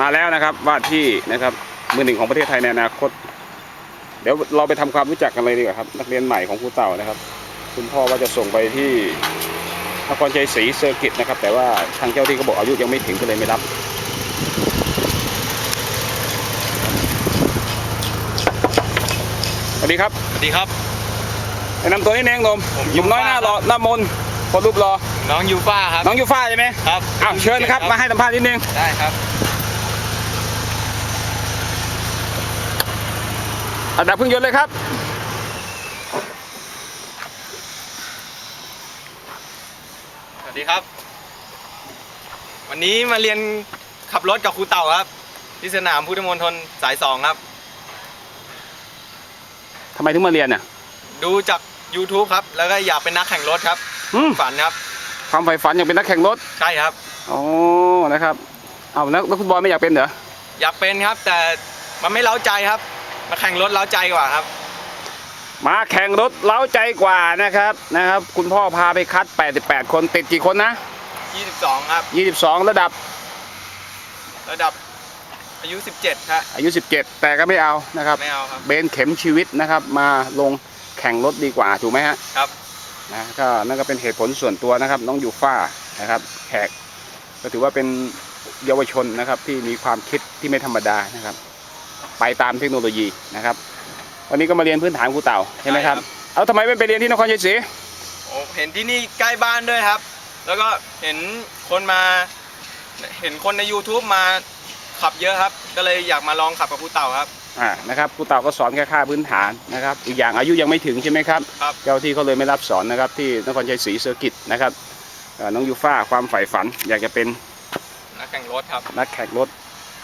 มาแล้วนะครับว่าที่นะครับมือหนึ่งของประเทศไทยในอนาคต เดี๋ยวเราไปทำความรู้จักกันเลยดีกว่าครับ นักเรียนใหม่ของครูเต่านะครับ คุณพ่อว่าจะส่งไปที่นครชัยศรีเซอร์กิตนะครับ แต่ว่าทางเจ้าที่เขาบอกอายุยังไม่ถึงก็เลยไม่รับสวัสดีครับสวัสดีครับแนะนำตัวนิดนึงนมผมหยุ่มน้อยหน้ายูฟ่าหล่อหน้ามนคนรูปหล่อน้องยูฟ่าครับน้องยูฟ่าใช่ไหมครับอ้าวเชิญครับมาให้สัมภาษณ์นิดนึงได้ครับ อันดับเครื่องยนต์เลยครับสวัสดีครับ วันนี้มาเรียนขับรถกับครูเต่าครับที่สนามพุทธมณฑลสายสองครับ ทำไมถึงมาเรียนอะ ดูจาก YouTube ครับ แล้วก็อยากเป็นนักแข่งรถครับ อืม ฝันครับ ความใฝ่ฝันอยากเป็นนักแข่งรถ ใช่ครับ อ๋อ นะครับ เอานักนักฟุตบอลไม่อยากเป็นเหรอ อยากเป็นครับ แต่มันไม่เล้าใจครับ มาแข่งรถเล้าใจกว่าครับ มาแข่งรถเล้าใจกว่านะครับนะครับ คุณพ่อพาไปคัด 88 คนติดกี่คนนะ 22 ครับ 22 ระดับ ระดับอายุ 17ครับอายุ 17 แต่ก็ไม่เอานะครับไม่เอาครับเบนเข็มชีวิตนะครับ มาลงแข่งรถดีกว่าถูกไหมฮะครับนะก็นั่นก็เป็นเหตุผลส่วนตัวนะครับ น้องยูฟ่านะครับแขกก็ถือว่าเป็นเยาวชนนะครับที่มีความคิดที่ไม่ธรรมดานะครับ ไปตามเทคโนโลยีนะครับ วันนี้ก็มาเรียนพื้นฐานครูเต่าใช่ไหมครับใช่ครับ เอาทำไมไม่ไปเรียนที่นครชัยศรีโอ้เห็นที่นี่ใกล้บ้านด้วยครับ แล้วก็เห็นคนมา เห็นคนใน YouTube มาขับเยอะครับ ก็เลยอยากมาลองขับกับครูเต่าครับ อ่า นะครับครูเต่าก็สอนแค่ค่าพื้นฐานนะครับ อีกอย่างอายุยังไม่ถึงใช่ไหมครับ ครับ เจ้าที่เขาเลยไม่รับสอนนะครับที่นครชัยศรีเซอร์กิตนะครับเอ่อน้องยูฟ่าความใฝ่ฝันอยากจะเป็นนักแข่งรถครับ นักแข่งรถ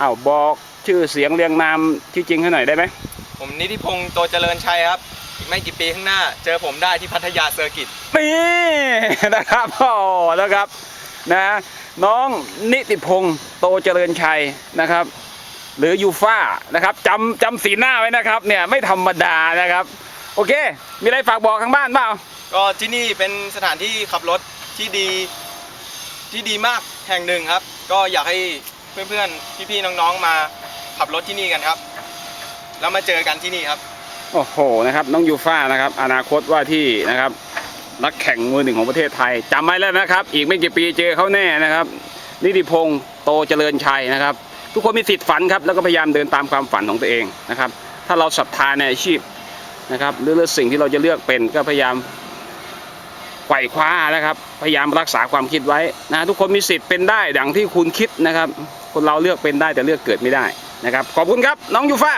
อ้าวบอก ชื่อเสียงเรียงนามที่จริงให้หน่อยได้ไหมผมนิติพงศ์โตเจริญชัยครับ อีกไม่กี่ปีข้างหน้า เจอผมได้ที่พัทยาเซอร์กิตนี่นะครับโอ้นะครับนะน้องนิติพงศ์โตเจริญชัยนะครับ หรือยูฟ่านะครับจำจำสีหน้าไว้นะครับเนี่ยไม่ธรรมดานะครับ โอเค มีอะไรฝากบอกทางบ้านเปล่าก็ที่นี่เป็นสถานที่ขับรถที่ดีที่ดีมากแห่งหนึ่งครับ ก็อยากให้เพื่อนๆ พี่ๆ น้องๆ มา ขับรถที่นี่กันครับ แล้วมาเจอกันที่นี่ครับ โอ้โหนะครับ น้องยูฟ่านะครับ อนาคตว่าที่นะครับนักแข่งมือหนึ่งของประเทศไทยจำไว้แล้วนะครับ อีกไม่กี่ปีเจอเขาแน่นะครับ นิติพงศ์โตเจริญชัยนะครับ ทุกคนมีสิทธิ์ฝันครับแล้วก็พยายามเดินตามความฝันของตัวเองนะครับ ถ้าเราศรัทธาในอาชีพนะครับหรือสิ่งที่เราจะเลือกเป็นก็พยายามไขว่คว้านะครับ พยายามรักษาความคิดไว้นะทุกคนมีสิทธิ์เป็นได้ดังที่คุณคิดนะครับ คนเราเลือกเป็นได้แต่เลือกเกิดไม่ได้ นะครับ ขอบคุณครับน้องยูฟ่า